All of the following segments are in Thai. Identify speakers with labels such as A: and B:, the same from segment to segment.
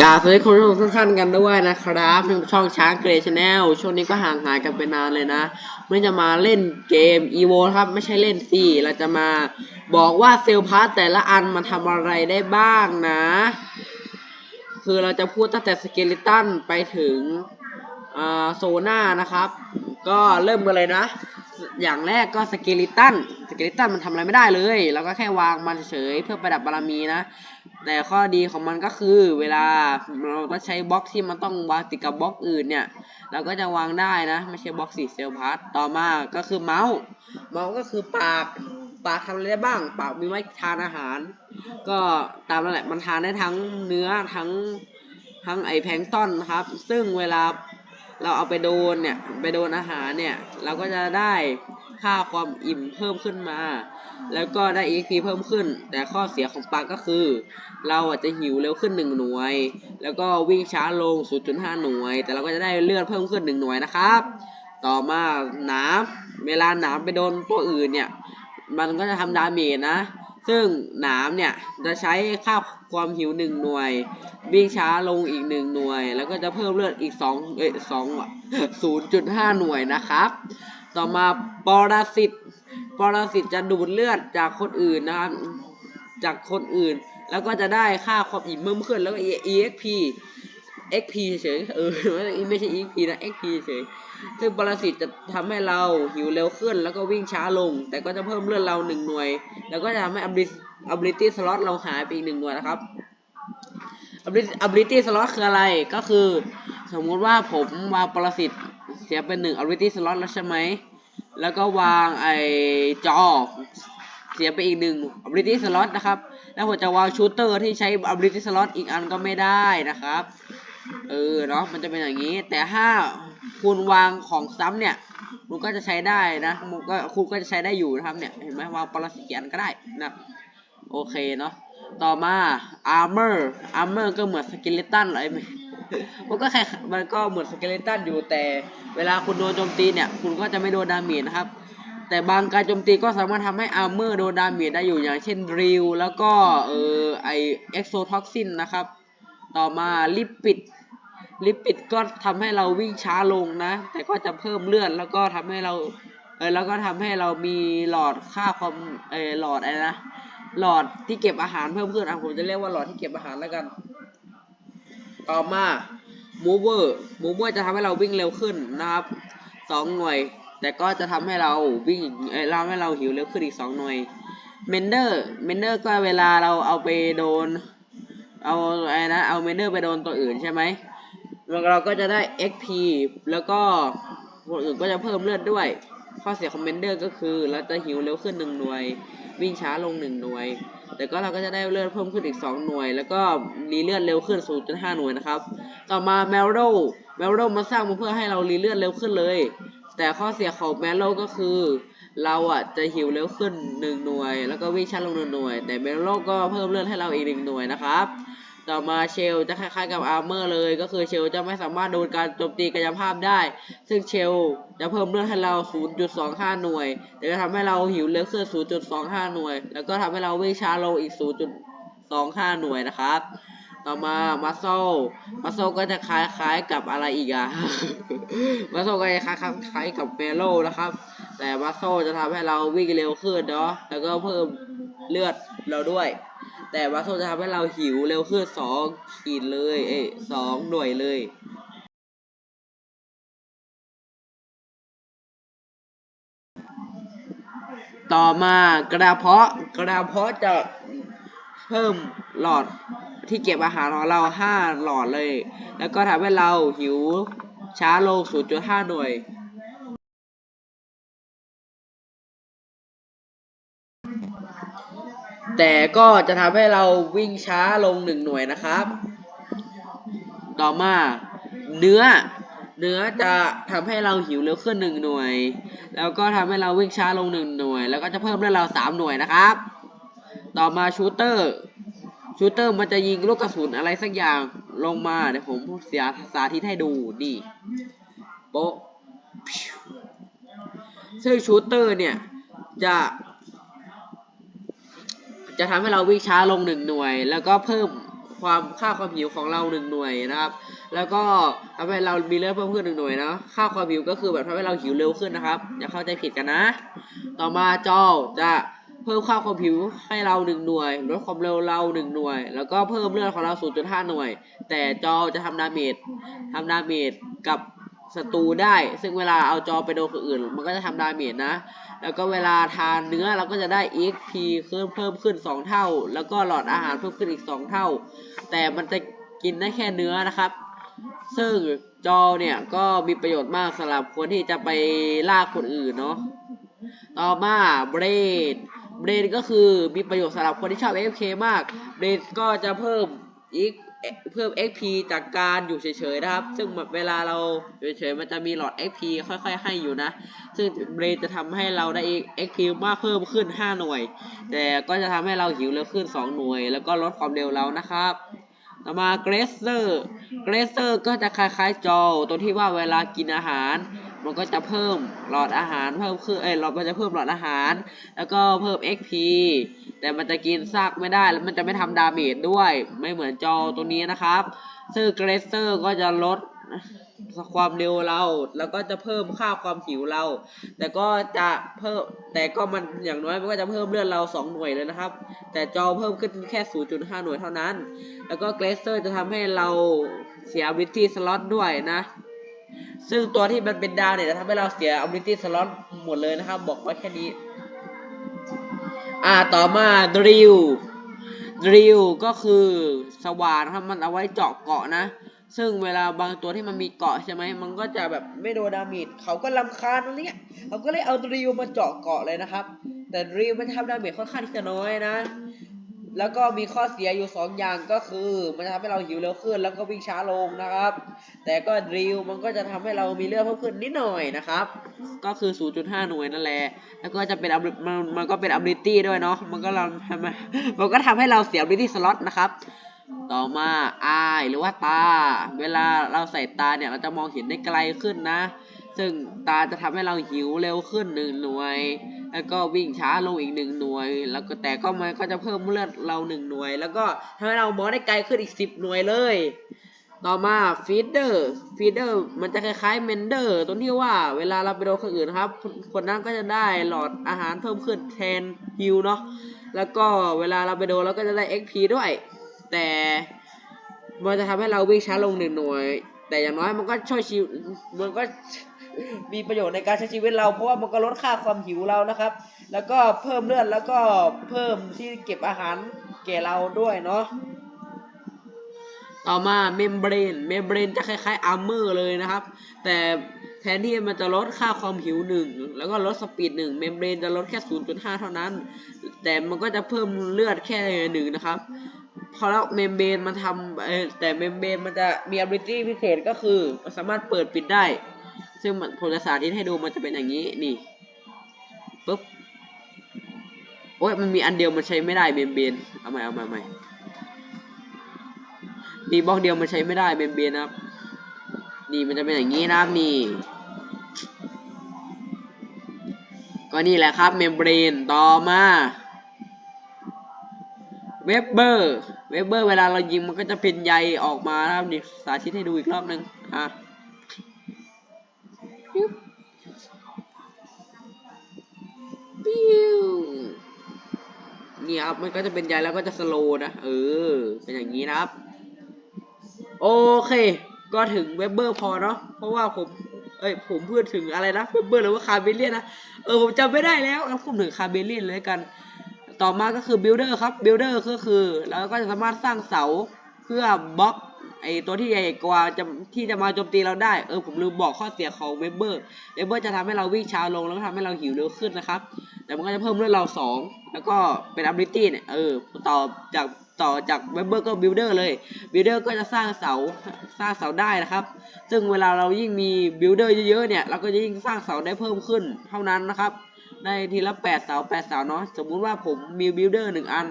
A: กาสวัสดีคุณผู้ชมทุกท่านกันด้วยนะครับในช่องช้างเกรชแนลช่วงนี้ก็ห่างหายกันไปนานเลยนะไม่จะมาเล่นเกม EVO ครับ ไม่ใช่เล่นสิเราจะมาบอกว่าเซลล์พาร์ตแต่ละอันมันทำอะไรได้บ้างนะ คือเราจะพูดตั้งแต่สเกลิตันไปถึงโซน่านะครับ ก็เริ่มกันเลยนะ อย่างแรกก็สเกลิตันสเกลิตันมันทำอะไรไม่ได้เลยเราก็แค่วางมันเฉยเพื่อประดับบารมีนะ แต่ข้อดีของมันก็คือเวลาเราต้องใช้บล็อกที่มันต้องวางติดกับบล็อกอื่นเนี่ย เราก็จะวางได้นะ ไม่ใช่บล็อกสี่เซลพาร์ตต่อมาก็คือเมาส์เมาส์ก็คือปากปากทำอะไรได้บ้างปากมีไว้ทานอาหาร ก็ตามนั่นแหละมันทานได้ทั้งเนื้อทั้งทั้งไอแพงต้อนครับ ซึ่งเวลาเราเอาไปโดนเนี่ยไปโดนอาหารเนี่ย เราก็จะได้ ค่าความอิ่มเพิ่มขึ้นมา แล้วก็ได้ EXP เพิ่มขึ้น แต่ข้อเสียของปลาก็คือ เราอาจจะหิวเร็วขึ้น 1 หน่วย แล้วก็วิ่งช้าลง 0.5 หน่วย แต่เราก็จะได้เลือดเพิ่มขึ้น 1 หน่วยนะครับ ต่อมาหนามเวลาหนามไปโดนตัวอื่นเนี่ย มันก็จะทำดาเมจนะ ซึ่งหนามเนี่ยจะใช้ค่าความหิว 1 หน่วย วิ่งช้าลงอีก 1 หน่วย แล้วก็จะเพิ่มเลือดอีก2เอ้ย2 0.5 หน่วยนะครับ ต่อมาปรสิตปรสิตจะดูดเลือดจากคนอื่นนะครับ จากคนอื่น แล้วก็จะได้ค่าความอิ่มเพิ่มขึ้นแล้วก็ EXP XP เฉยเออไม่ใช่ EXP นะ XP เฉยซึ่งปรสิตจะทำให้เราหิวเร็วขึ้น แล้วก็วิ่งช้าลง แต่ก็จะเพิ่มเลือดเราหนึ่งหน่วย แล้วก็จะทำให้ ability slot เราหายไปอีกหนึ่งหน่วยนะครับ ability ability slot คืออะไรก็คือ สมมุติว่าผมวางปรสิต เสียเป็นหนึ่ง ability slot แล้วใช่ไหม แล้วก็วางไอจอเสียไปอีกหนึ่ง ability slot นะครับ แล้วผมจะวางชูเตอร์ที่ใช้ ability slot อีกอันก็ไม่ได้นะครับ เออเนาะมันจะเป็นอย่างนี้ แต่ถ้าคุณวางของซ้ำเนี่ยมันก็จะใช้ได้นะมันก็คุณก็จะใช้ได้อยู่นะครับเนี่ย เห็นไหมวางปรสิตอันก็ได้นะ โอเคเนาะ ต่อมา armor armor ก็เหมือน skeleton อะไรไหม มันก็แค่มันก็เหมือนสเกเลตันอยู่แต่เวลาคุณโดนโจมตีเนี่ย คุณก็จะไม่โดนดาเมจนะครับ แต่บางการโจมตีก็สามารถทำให้อาร์เมอร์โดนดาเมจได้อยู่อย่างเช่นริวแล้วก็เออไอเอ็กโซท็อกซินนะครับ ต่อมาลิปิดลิปิดก็ทำให้เราวิ่งช้าลงนะ แต่ก็จะเพิ่มเลือดแล้วก็ทำให้เราเออแล้วก็ทำให้เรามีหลอดค่าความเออหลอดอะไรนะหลอดที่เก็บอาหารเพิ่มขึ้นอะผมจะเรียกว่าหลอดที่เก็บอาหารแล้วกัน ต่อมา mover mover จะทำให้เราวิ่งเร็วขึ้นนะครับสองหน่วย แต่ก็จะทำให้เราวิ่งเอ้ยทำให้เราหิวเร็วขึ้นอีกสองหน่วย mender mender ก็เวลาเราเอาไปโดน เอาอะไรนะ เอา mender ไปโดนตัวอื่นใช่ไหมเราก็จะได้ XP แล้วก็คนอื่นก็จะเพิ่มเลือดด้วย ข้อเสียของ mender ก็คือเราจะหิวเร็วขึ้นหนึ่งหน่วย วิ่งช้าลงหนึ่งหน่วยแต่ก็เราก็จะได้เลือดเพิ่มขึ้นอีก 2 หน่วย แล้วก็รีเลือดเร็วขึ้น 0.5 หน่วยนะครับ ต่อมา m e l r o m e l r o มาสร้างมาเพื่อให้เรารีเลือดเร็วขึ้นเลย แต่ข้อเสียของ m e l r o ก็คือ เราอะจะหิวเร็วขึ้น 1 หน่วย แล้วก็วิ่งช้าลง1หน่วย แต่ m e l r o ก็เพิ่มเลือดให้เราอีก 1 หน่วยนะครับ ต่อมาเชลจะคล้ายๆกับอาร์เมอร์เลยก็คือเชลจะไม่สามารถโดนการโจมตีกายภาพได้ ซึ่งเชลจะเพิ่มเลือดให้เรา 0.25 หน่วยแต่จะทำให้เราหิวเร็วขึ้น0.25 หน่วย แล้วก็ทำให้เราวิ่งช้าลงอีก 0.25 หน่วยนะครับ ต่อมามัสโซมัสโซก็จะคล้ายๆกับอะไรอีกอะมัสโซก็จะคล้ายๆกับเมโลนะครับ แต่มัสโซจะทำให้เราวิ่งเร็วขึ้นเนาะแล้วก็เพิ่มเลือดเราด้วย แต่มัสโซจะทำให้เราหิวเร็วขึ้นสองขีดเลย เอ้สองหน่วยเลยต่อมากระเพาะกระเพาะจะเพิ่มหลอดที่เก็บอาหารของเรา 5 หลอดเลย แล้วก็ทำให้เราหิวช้าลง 0.5 หน่วย แต่ก็จะทำให้เราวิ่งช้าลง1หน่วยนะครับ ต่อมาเนื้อ เนื้อจะทำให้เราหิวเร็วขึ้นหนึ่งหน่วย แล้วก็ทำให้เราวิ่งช้าลงหนึ่งหน่วย แล้วก็จะเพิ่มเลือดเราสามหน่วยนะครับ ต่อมาชูเตอร์ ชูเตอร์มันจะยิงลูกกระสุนอะไรสักอย่างลงมาเดี๋ยวผมเสียสาธิตให้ดูนี่โป๊ะซึ่งชูเตอร์เนี่ยจะ จะทำให้เราวิ่งช้าลงหนึ่งหน่วย แล้วก็เพิ่มความค่าความหิวของเราหนึ่งหน่วยนะครับ แล้วก็ทำให้เรามีเลือดเพิ่มขึ้นหนึ่งหน่วยเนาะค่าความหิวก็คือแบบทำให้เราหิวเร็วขึ้นนะครับอย่าเข้าใจผิดกันนะ ต่อมาจอจะเพิ่มค่าความหิวให้เราหนึ่งหน่วยลดความเร็วเราหนึ่งหน่วย แล้วก็เพิ่มเลือดของเรา 0.5 หน่วย แต่จอจะทำดาเมจทำดาเมจกับ ศัตรูได้ ซึ่งเวลาเอาจอไปโดนคนอื่น มันก็จะทำดาเมจนะ แล้วก็เวลาทานเนื้อเราก็จะได้ XP เพิ่มเพิ่มขึ้น 2 เท่า แล้วก็หลอดอาหารเพิ่มขึ้นอีก 2 เท่า แต่มันจะกินได้แค่เนื้อนะครับ ซึ่งจอเนี่ยก็มีประโยชน์มากสำหรับคนที่จะไปล่าคนอื่นเนาะ ต่อมาเบรด เบรดก็คือมีประโยชน์สำหรับคนที่ชอบ AFK มาก เบรดก็จะเพิ่ม X เพิ่ม XP จากการอยู่เฉยๆนะครับ ซึ่งแบบเวลาเราอยู่เฉยๆมันจะมีหลอด XP ค่อยๆ ให้อยู่นะ ซึ่งเบรดจะทำให้เราได้ XP มากเพิ่มขึ้น 5 หน่วย แต่ก็จะทำให้เราหิวเร็วขึ้น 2 หน่วย แล้วก็ลดความเร็วเรานะครับต่อมาเกรเซอร์ เกรเซอร์ก็จะคล้ายๆจอตรงที่ว่าเวลากินอาหาร มันก็จะเพิ่มหลอดอาหารเพิ่มขึ้นเอ้ยหลอดมันจะเพิ่มหลอดอาหาร แล้วก็เพิ่ม XP แต่มันจะกินซากไม่ได้แล้วมันจะไม่ทำดาเมจด้วย ไม่เหมือนจอตัวนี้นะครับ ซึ่งเกรสเซอร์ก็จะลดความเร็วเรา แล้วก็จะเพิ่มค่าความหิวเรา แต่ก็จะเพิ่มแต่ก็มันอย่างน้อยมันก็จะเพิ่มเลือดเรา 2 หน่วยเลยนะครับ แต่จอเพิ่มขึ้นแค่ 0.5 หน่วยเท่านั้น แล้วก็เกรสเซอร์จะทำให้เราเสีย ability slot ด้วยนะ ซึ่งตัวที่มันเป็นดาวเนี่ยจะทำให้เราเสีย ability slot หมดเลยนะครับ บอกไว้แค่นี้ อ่าต่อมา drill drill ก็คือสว่านครับ มันเอาไว้เจาะเกาะนะ ซึ่งเวลาบางตัวที่มันมีเกาะใช่ไหมมันก็จะแบบไม่โดนดาเมจเขาก็ลำคาญอะไรเงี้ยเขาก็เลยเอาดริลมาเจาะเกาะเลยนะครับ แต่ดริลมันทำดาเมจค่อนข้างที่จะน้อยนะ แล้วก็มีข้อเสียอยู่ 2 อย่างก็คือมันจะทำให้เราหิวเร็วขึ้น แล้วก็วิ่งช้าลงนะครับ แต่ก็ดริลมันก็จะทำให้เรามีเลือดเพิ่มขึ้นนิดหน่อยนะครับ ก็คือ 0.5 หน่วยนั่นแหละ แล้วก็จะเป็น abili- มันมันก็เป็น ability ด้วยเนาะ มันก็เราทำให้มันก็ทำให้เราเสีย ability slot นะครับ ต่อมาอายหรือว่าตา เวลาเราใส่ตาเนี่ยเราจะมองเห็นได้ไกลขึ้นนะ ซึ่งตาจะทำให้เราหิวเร็วขึ้นหนึ่งหน่วย แล้วก็วิ่งช้าลงอีกหนึ่งหน่วย แล้วก็แต่ก็มันก็จะเพิ่มเลือดเราหนึ่งหน่วย แล้วก็ทำให้เรามองได้ไกลขึ้นอีกสิบหน่วยเลย ต่อมาฟีเดอร์ฟีเดอร์มันจะคล้ายๆเมนเดอร์ตรงที่ว่าเวลาเราไปโดนคนอื่นครับ คนนั้นก็จะได้หลอดอาหารเพิ่มขึ้นแทนฮิวเนาะแล้วก็เวลาเราไปโดนเราก็จะได้ XP ด้วย แต่มันจะทำให้เราวิ่งช้าลงหนึ่งหน่วย แต่อย่างน้อยมันก็ช่วยชีวมันก็ มีประโยชน์ในการใช้ชีวิตเราเพราะว่ามันก็ลดค่าความหิวเรานะครับ แล้วก็เพิ่มเลือดแล้วก็เพิ่มที่เก็บอาหารแก่เราด้วยเนาะต่อมาเมมเบรนเมมเบรนจะคล้ายๆอาร์เมอร์เลยนะครับ แต่แทนที่มันจะลดค่าความหิวหนึ่งแล้วก็ลดสปีดหนึ่งเมมเบรนจะลดแค่ 0.5 เท่านั้น แต่มันก็จะเพิ่มเลือดแค่หนึ่งนะครับพอแล้วเมมเบรนมันทำแต่เมมเบรนมันจะมี ability พิเศษก็คือมันสามารถเปิดปิดได้ ซึ่งมันผมจะสาธิตให้ดูมันจะเป็นอย่างนี้นี่ปุ๊บโอ้ยมันมีอันเดียวมันใช้ไม่ได้เมมเบนเอาใหม่เอาใหม่ใหม่มีบล็อกเดียวมันใช้ไม่ได้เบนเบนนะครับ นี่มันจะเป็นอย่างนี้นะครับนี่ก็นี่แหละครับเมมเบรนต่อมาเวเบอร์เวเบอร์เวลาเรายิงมันก็จะเป็นใยออกมานะครับนี่สาธิตให้ดูอีกรอบหนึ่งอะ ปิ๊บปิ้วนี่ครับมันก็จะเป็นใยแล้วก็จะสโลนะ เออ เป็นอย่างนี้นะครับ โอเค ก็ถึงเวบเบอร์พอเนาะ เพราะว่าผม เอ้ย ผมพูดถึงอะไรนะเวบเบอร์หรือว่าคาเบเลียนนะ เออ ผมจำไม่ได้แล้วงั้นผมถึงคาเบเลียนเลยกัน ต่อมาก็คือบิลเดอร์ครับบิลเดอร์ก็คือเราก็จะสามารถสร้างเสาเพื่อบล็อก ไอตัวที่ใหญ่กว่าจะที่จะมาโจมตีเราได้เออผมลืมบอกข้อเสียของเวเบอร์เวเบอร์จะทำให้เราวิ่งช้าลงแล้วก็ทำให้เราหิวเร็วขึ้นนะครับ แต่มันก็จะเพิ่มเลือดเราสองแล้วก็เป็น ability เนี่ยเออต่อจากต่อจากเวเบอร์ก็บิลเดอร์เลยบิลเดอร์ก็จะสร้างเสาสร้างเสาได้นะครับ ซึ่งเวลาเรายิ่งมีบิลเดอร์เยอะๆเนี่ยเราก็จะยิ่งสร้างเสาได้เพิ่มขึ้นเท่านั้นนะครับได้ทีละแปดเสาแปดเสาเนาะสมมุติว่าผมมีบิลเดอร์หนึ่งอัน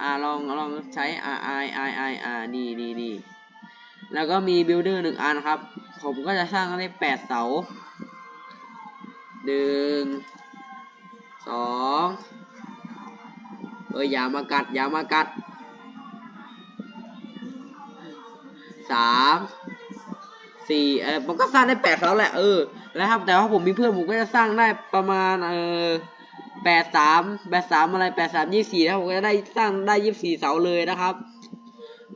A: อ่าลองลองใช้ R I I I R นี่นี่นี่แล้วก็มีบิลเดอร์หนึ่งอันครับ ผมก็จะสร้างได้แปดเสาหนึ่งสองเอ้ยอย่ามากัด อย่ามากัดสามสี่เออผมก็สร้างได้แปดแล้วแหละเออแล้วครับแต่ว่าผมมีเพื่อนผมก็จะสร้างได้ประมาณเออ แปดสามแปดสามอะไรแปดสามยี่สี่นะผมก็จะได้สร้างได้ยี่สี่เสาเลยนะครับ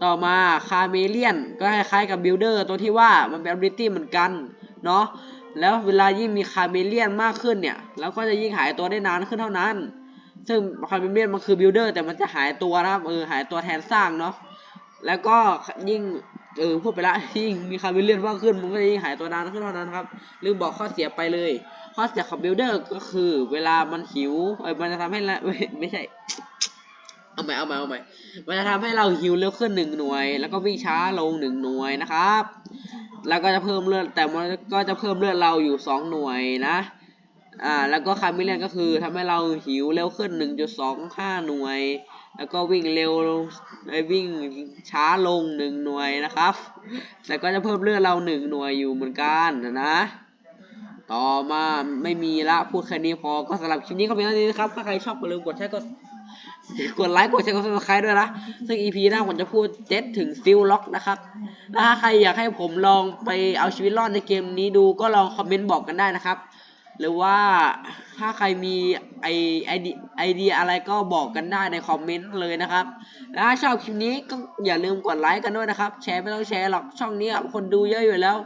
A: ต่อมาคาเมเลียนก็คล้ายๆกับบิลเดอร์ตัวที่ว่ามันเป็น ability เหมือนกันเนาะแล้วเวลายิ่งมีคาเมเลียนมากขึ้นเนี่ยแล้วก็จะยิ่งหายตัวได้นานขึ้นเท่านั้น ซึ่งคาเมเลียนมันคือบิลเดอร์แต่มันจะหายตัวนะครับเออหายตัวแทนสร้างเนาะแล้วก็ยิ่ง เออพูดไปละยิ่งมีคาเมเลียนมากขึ้นมันก็จะยิ่งหายตัวนานขึ้นเท่านั้นครับลืมบอกข้อเสียไปเลย ข้อเสียของบิลเดอร์ก็คือ เวลามันหิวเออมันจะทำให้ละไม่ไม่ใช่เอาใหม่เอาใหม่เอาใหม่มันจะทำให้เราฮิวเร็วขึ้นหนึ่งหน่วย แล้วก็วิ่งช้าลงหนึ่งหน่วยนะครับ แล้วก็จะเพิ่มเลือดแต่มันก็จะเพิ่มเลือดเราอยู่สองหน่วยนะ อ่า แล้วก็คาร์มิเลียนก็คือทำให้เราหิวเร็วขึ้นหนึ่งจุดสองห้าหน่วย แล้วก็วิ่งเร็วไอ้วิ่งช้าลงหนึ่งหน่วยนะครับ แต่ก็จะเพิ่มเลือดเราหนึ่งหน่วยอยู่เหมือนกันนะ ต่อมาไม่มีละพูดแค่นี้พอ ก็สำหรับคลิปนี้ก็เป็นเท่านี้นะครับ ถ้าใครชอบอย่าลืมกดแชร์กดกดไลค์กดแชร์กดซับสไครต์ด้วยนะ ซึ่ง EP หน้าผมจะพูดเจ็ดถึงฟิลล็อกนะครับ ถ้าใครอยากให้ผมลองไปเอาชีวิตรอดในเกมนี้ดูก็ลองคอมเมนต์บอกกันได้นะครับ หรือว่าถ้าใครมีไอไอเดียไอเดียอะไรก็บอกกันได้ในคอมเมนต์เลยนะครับ แล้วถ้าชอบคลิปนี้ก็อย่าลืมกดไลค์กันด้วยนะครับ แชร์ไม่ต้องแชร์หรอกช่องนี้คนดูเยอะอยู่แล้ว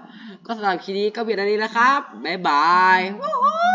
A: ก็สำหรับคลิปนี้ก็เพียงเท่านี้นะครับบ๊ายบาย